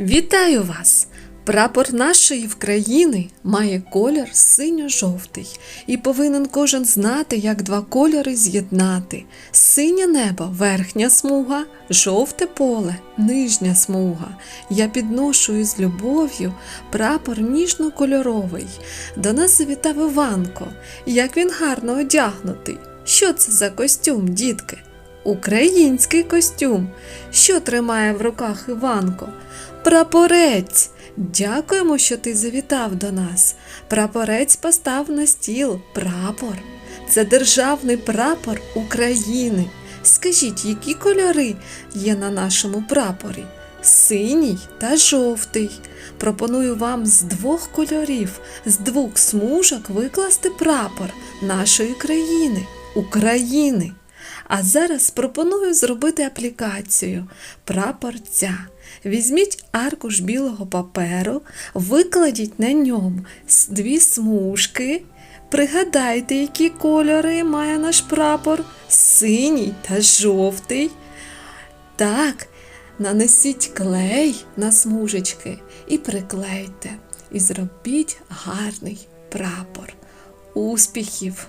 Вітаю вас! Прапор нашої країни має колір синьо-жовтий, і повинен кожен знати, як два кольори з'єднати: синє небо верхня смуга, жовте поле нижня смуга. Я підношу із любов'ю прапор ніжно-кольоровий. До нас завітав Іванко. Як він гарно одягнутий. Що це за костюм, дітки? Український костюм. Що тримає в руках Іванко? Прапорець. Дякуємо, що ти завітав до нас. Прапорець постав на стіл. Прапор. Це державний прапор України. Скажіть, які кольори є на нашому прапорі? Синій та жовтий. Пропоную вам з двох кольорів, з двох смужок викласти прапор нашої країни, України. А зараз пропоную зробити аплікацію прапорця. Візьміть аркуш білого паперу, викладіть на ньому дві смужки. Пригадайте, які кольори має наш прапор синій та жовтий. Так, нанесіть клей на смужечки і приклейте. І зробіть гарний прапор. Успіхів!